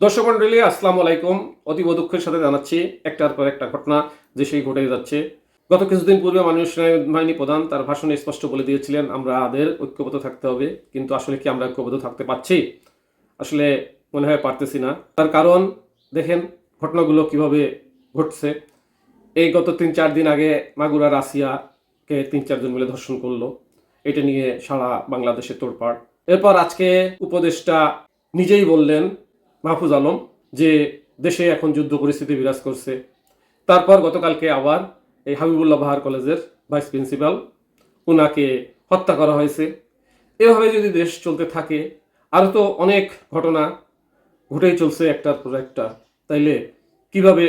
দর্শক মন্ডলী আসসালামু আলাইকুম। অতীব দুঃখের সাথে জানাচ্ছি একটার পর একটা ঘটনা যে সেই ঘটে যাচ্ছে। গত কিছুদিন পূর্বে মাননীয় সেনাবাহিনী প্রধান তার ভাষণে স্পষ্ট বলে দিয়েছিলেন, আমরা আমাদের ঐক্যবদ্ধ থাকতে হবে। কিন্তু আসলে কি আমরা ঐক্যবদ্ধ থাকতে পারছি? আসলে মনে হয় পারতেছি না। তার কারণ, দেখেন ঘটনাগুলো কীভাবে ঘটছে। এই গত তিন চার দিন আগে মাগুরা, রাশিয়াকে তিন চারজন মিলে ধর্ষণ করল। এটা নিয়ে সারা বাংলাদেশে তোড়পাড়। এরপর আজকে উপদেষ্টা নিজেই বললেন মাহফুজ আলম, যে দেশে এখন যুদ্ধ পরিস্থিতি বিরাজ করছে। তারপর গতকালকে আবার এই হাবিবুল্লাহ বাহার কলেজের ভাইস প্রিন্সিপাল ওনাকে হত্যা করা হয়েছে। এভাবে যদি দেশ চলতে থাকে আরও তো অনেক ঘটনা ঘটেই চলছে একটার পর একটা। তাইলে কীভাবে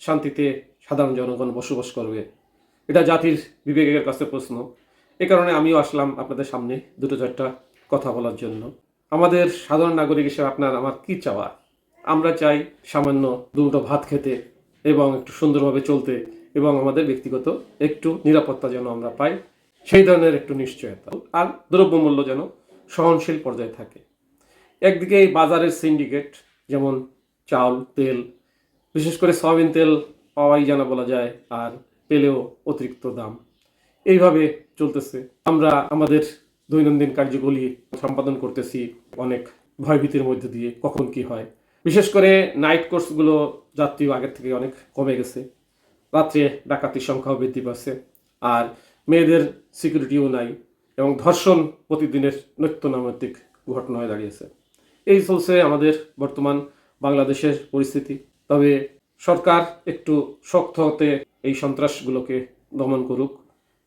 শান্তিতে সাধারণ জনগণ বসবাস করবে? এটা জাতির বিবেকের কাছে প্রশ্ন। এ কারণে আমিও আসলাম আপনাদের সামনে দুটো চারটা কথা বলার জন্য। আমাদের সাধারণ নাগরিক হিসেবে আপনার আমার কি চাওয়া? আমরা চাই সামান্য দুটো ভাত খেতে এবং একটু সুন্দরভাবে চলতে এবং আমাদের ব্যক্তিগত একটু নিরাপত্তা যেন আমরা পাই, সেই ধরনের একটু নিশ্চয়তা আর দ্রব্যমূল্য যেন সহনশীল পর্যায়ে থাকে। একদিকে এই বাজারের সিন্ডিকেট যেমন চাল তেল, বিশেষ করে সয়াবিন তেল পাওয়াই জানা বলা যায়, আর পেলেও অতিরিক্ত দাম। এইভাবে চলতেছে। আমরা আমাদের দৈনন্দিন কার্যগুলি সম্পাদন করতেছি অনেক ভয়ভীতির মধ্যে দিয়ে, কখন কি হয়। বিশেষ করে নাইট কোর্সগুলো যাত্রী আগের থেকে অনেক কমে গেছে। রাত্রে ডাকাতির সংখ্যাও বৃদ্ধি পাচ্ছে আর মেয়েদের সিকিউরিটিও নাই এবং ধর্ষণ প্রতিদিনের নিত্য নৈমিত্তিক ঘটনা হয়ে দাঁড়িয়েছে। এই চলছে আমাদের বর্তমান বাংলাদেশের পরিস্থিতি। তবে সরকার একটু শক্ত হতে এই সন্ত্রাসগুলোকে দমন করুক।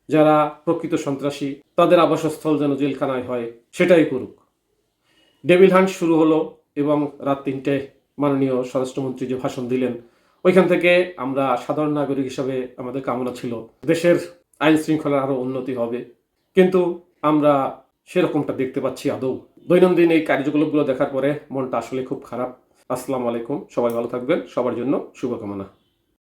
যারা প্রকৃত সন্ত্রাসী, তাদের আবাসস্থল যেন জেলখানায় হয়, সেটাই করুক। ডেভিল হান্ট শুরু হলো এবং রাত তিনটায় মাননীয় স্বরাষ্ট্রমন্ত্রী যে ভাষণ দিলেন, ওইখান থেকে আমরা সাধারণ নাগরিক হিসাবে আমাদের কামনা ছিল, দেশের আইন শৃঙ্খলার আরও উন্নতি হবে। কিন্তু আমরা সেরকমটা দেখতে পাচ্ছি আদৌ। দৈনন্দিন এই কার্যকলাপগুলো দেখার পরে মনটা আসলে খুব খারাপ। আসসালামু আলাইকুম, সবাই ভালো থাকবেন, সবার জন্য শুভকামনা।